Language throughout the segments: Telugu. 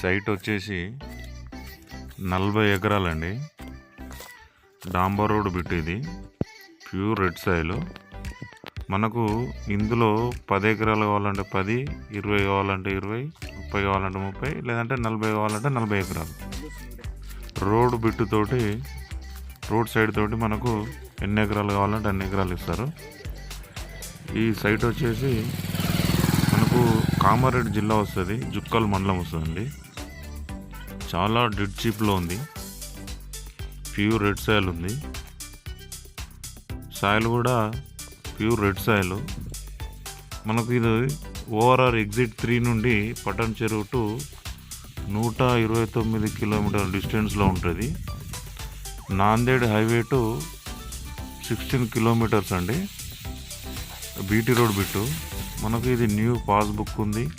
సైట్ వచ్చేసి నలభై ఎకరాలండి. డాంబర్ రోడ్ బిట్ ఇది. Pure red soil. మనకు ఇందులో పది ఎకరాలు కావాలంటే పది ఇరవై కావాలంటే ఇరవై ముప్పై కావాలంటే ముప్పై లేదంటే నలభై కావాలంటే నలభై ఎకరాలు. రోడ్ బిట్టుతోటి రోడ్ సైడ్ తోటి మనకు ఎన్ని ఎకరాలు కావాలంటే అన్ని ఎకరాలు ఇస్తారు. ఈ సైట్ వచ్చేసి మనకు కామారెడ్డి జిల్లా వస్తుంది. జుక్కల్ మండలం వస్తుందండి. చాలా డెడ్ చీప్లో ఉంది. ప్యూర్ రెడ్ సాయిల్ ఉంది. సాయిల్ కూడా ప్యూర్ రెడ్ సాయిల్. మనకు ఇది ఓఆర్ఆర్ ఎగ్జిట్ త్రీ నుండి పటన్ చెరువు టు నూట ఇరవై తొమ్మిది కిలోమీటర్ డిస్టెన్స్లో ఉంటుంది. Nanded highway two sixteen kilometres అండి. BT road bit. మనకు ఇది న్యూ పాస్బుక్ ఉంది.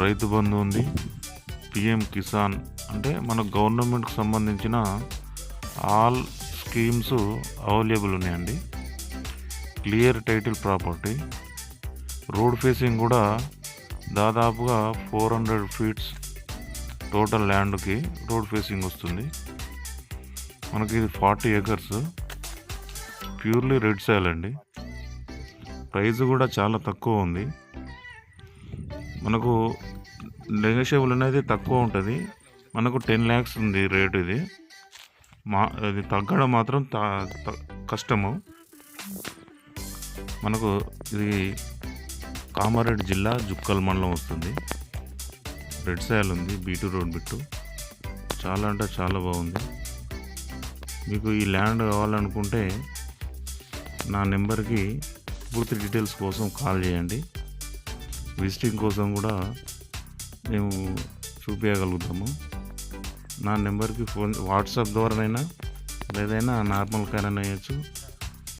రైతు బంధు ఉంది. పిఎం కిసాన్ అంటే మన గవర్నమెంట్కి సంబంధించిన ఆల్ స్కీమ్స్ అవైలబుల్ ఉన్నాయండి. Clear title property. Road facing కూడా దాదాపుగా ఫోర్ హండ్రెడ్ ఫీట్స్ టోటల్ ల్యాండ్కి రోడ్ ఫేసింగ్ వస్తుంది. మనకి ఇది forty acres. Purely red soil అండి. ప్రైస్ కూడా చాలా తక్కువ ఉంది. మనకు నెగోషియబుల్ అనేది తక్కువ ఉంటుంది. మనకు టెన్ ల్యాక్స్ ఉంది రేటు ఇది. మా అది తగ్గడం మాత్రం త- త- కష్టము. మనకు ఇది కామారెడ్డి జిల్లా జుక్కల్ మండలం వస్తుంది. రెడ్ సాయిల్ ఉంది బీటు రోడ్ బిట్టు. చాలా అంటే చాలా బాగుంది. మీకు ఈ ల్యాండ్ కావాలనుకుంటే నా నెంబర్కి పూర్తి డీటెయిల్స్ కోసం కాల్ చేయండి. విజిటింగ్ కోసం కూడా మేము చూపించగలుగుతాము నా నెంబర్కి ఫోన్ వాట్సాప్ ద్వారానైనా లేదైనా నార్మల్ కారైనా వేయచ్చు